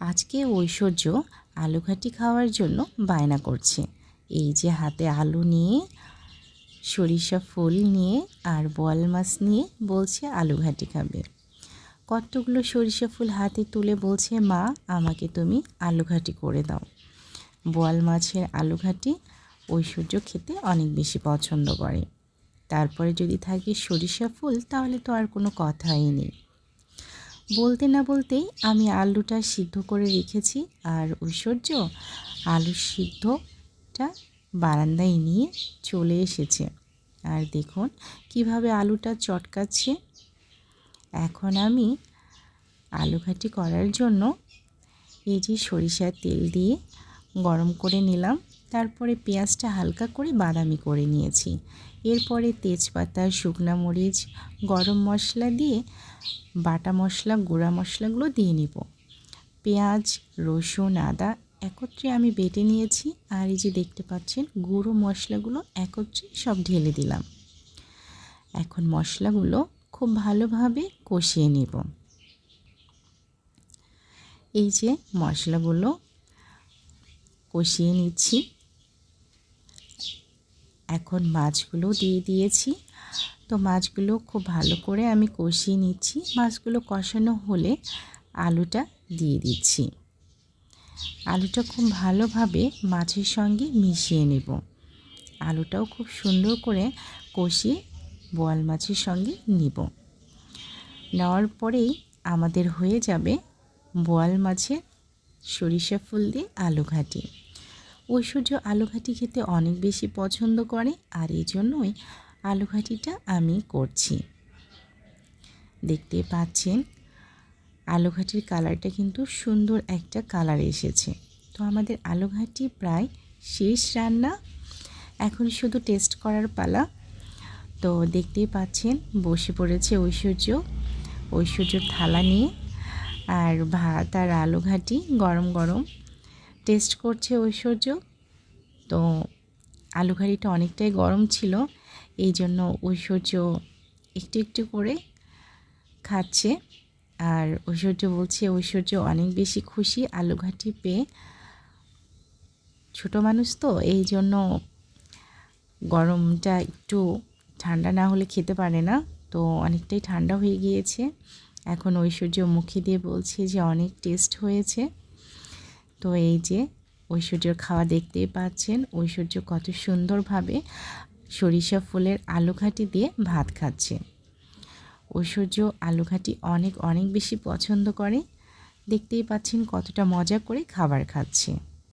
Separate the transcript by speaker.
Speaker 1: আজকে ঐশ্বর্য আলু ঘাটি খাওয়ার জন্য বায়না করছে। এই যে হাতে আলু নিয়ে, সরিষা ফুল নিয়ে আর বোয়াল মাছ নিয়ে বলছে আলু ঘাটি খাবে। কতগুলো সরিষা ফুল হাতে তুলে বলছে, মা, আমাকে তুমি আলু ঘাটি করে দাও। বোয়াল মাছের আলু ঘাটি ঐশ্বর্য খেতে অনেক বেশি পছন্দ করে। তারপরে যদি থাকে সরিষা ফুল, তাহলে তো আর কোনো কথাই নেই। বলতে না বলতেই আমি আলুটা সিদ্ধ করে রেখেছি আর ঐশ্বর্য আলু সিদ্ধটা বারান্দায় নিয়ে চলে এসেছে। আর দেখুন কীভাবে আলুটা চটকাচ্ছে। এখন আমি আলু ঘাটি করার জন্য এই যে সরিষার তেল দিয়ে গরম করে নিলাম। তারপরে পেঁয়াজটা হালকা করে বাদামি করে নিয়েছি। এরপরে তেজপাতা, শুকনা মরিচ, গরম মশলা দিয়ে বাটা মশলা, গুঁড়া মশলাগুলো দিয়ে নিব। পেঁয়াজ, রসুন, আদা একত্রে আমি বেটে নিয়েছি আর এই যে দেখতে পাচ্ছেন গুঁড়ো মশলাগুলো একত্রে সব ঢেলে দিলাম। এখন মশলাগুলো খুব ভালোভাবে কষিয়ে নিব। এই যে মশলাগুলো কষিয়ে নিচ্ছি। এখন মাছগুলো দিয়ে দিয়েছি। তো মাছগুলো খুব ভালো করে আমি কষিয়ে নিচ্ছি। মাছগুলো কষানো হলে আলুটা দিয়ে দিচ্ছি। আলুটা খুব ভালোভাবে মাছের সঙ্গে মিশিয়ে নেব। আলুটাও খুব সুন্দর করে কষিয়ে বোয়াল মাছের সঙ্গে নিব। নেওয়ার পরেই আমাদের হয়ে যাবে বোয়াল মাছের সরিষা ফুল দিয়ে আলু ঘাটি। ঐশ্বর্য আলু ঘাটি খেতে অনেক বেশি পছন্দ করে, আর এই জন্যই আলু ঘাটিটা আমি করছি। দেখতে পাচ্ছেন আলু ঘাটির কালারটা কিন্তু সুন্দর একটা কালার এসেছে। তো আমাদের আলু ঘাটি প্রায় শেষ রান্না। এখন শুধু টেস্ট করার পালা। তো দেখতেই পাচ্ছেন, বসে পড়েছে ঐশ্বর্য। ঐশ্বর্যর থালা নিয়ে, আর ভাত আর আলু ঘাটি গরম গরম। টেস্ট করছে ঐশ্বর্য। তো আলু ঘাটিটা অনেকটাই গরম ছিল, এই জন্য ঐশ্বর্য একটু একটু করে খাচ্ছে। আর ঐশ্বর্য বলছে, ঐশ্বর্য অনেক বেশি খুশি আলু ঘাটি পেয়ে। ছোটো মানুষ তো, এই জন্য গরমটা একটু ঠান্ডা না হলে খেতে পারে না। তো অনেকটাই ঠান্ডা হয়ে গিয়েছে। এখন ঐশ্বর্য মুখে দিয়ে বলছে যে, অনেক টেস্ট হয়েছে। তো এই যে ঐশ্বর্যর খাওয়া দেখতেই পাচ্ছেন, ঐশ্বর্য কত সুন্দরভাবে সরিষা ফুলের আলু ঘাটি দিয়ে ভাত খাচ্ছে। ঐশ্বর্য আলু ঘাটি অনেক অনেক বেশি পছন্দ করে। দেখতেই পাচ্ছেন কতটা মজা করে খাবার খাচ্ছে।